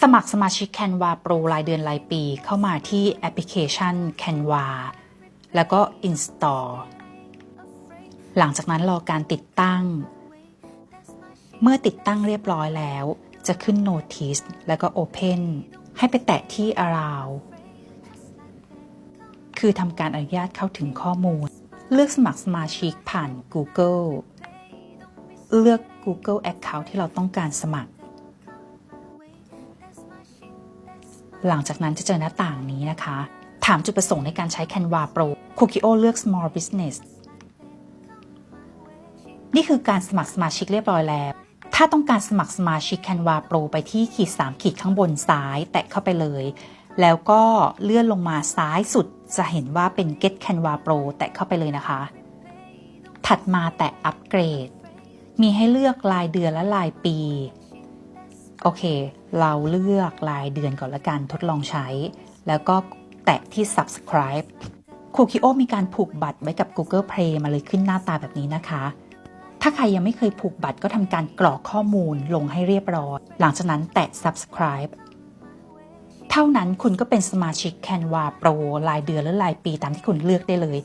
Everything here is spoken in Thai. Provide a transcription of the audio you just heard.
สมัครสมาชิก Canva Pro รายเดือนรายปีเข้ามาที่แอปพลิเคชัน Canva แล้วก็ Install หลังจากนั้นรอการติดตั้ง เมื่อติดตั้งเรียบร้อยแล้ว จะขึ้น Notice แล้วก็ Open ให้ไปแตะที่ Allow คือทำการอนุญาตเข้าถึงข้อมูล เลือกสมัครสมาชิกผ่าน Google เลือก Google Account ที่เราต้องการสมัคร หลังจากนั้นจะเจอหน้าต่างนี้นะคะ ถามจุดประสงค์ในการใช้ Canva Pro Kukio เลือก Small Business นี่คือการสมัครสมาชิกเรียบร้อยแล้ว ถ้าต้องการสมัครสมาชิก Canva Pro ไปที่ขีด 3 ขีดข้างบนซ้าย แตะเข้าไปเลย แล้วก็เลื่อนลงมาซ้ายสุดจะเห็นว่าเป็น Get Canva Pro แตะเข้าไปเลยนะคะ ถัดมาแตะอัปเกรด มีให้เลือกรายเดือนและรายปี โอเค เราเลือกรายเดือนก่อนละกันทดลองใช้ แล้วก็แตะที่ subscribe คูคิโอมีการผูกบัตรไว้กับ Google Play มาเลยขึ้นหน้าตาแบบนี้นะคะ ถ้าใครยังไม่เคยผูกบัตรก็ทำการกรอกข้อมูลลงให้เรียบร้อย หลังจากนั้นแตะ subscribe เท่านั้นคุณก็เป็นสมาชิก Canva Pro รายเดือนหรือรายปีตามที่คุณเลือกได้เลย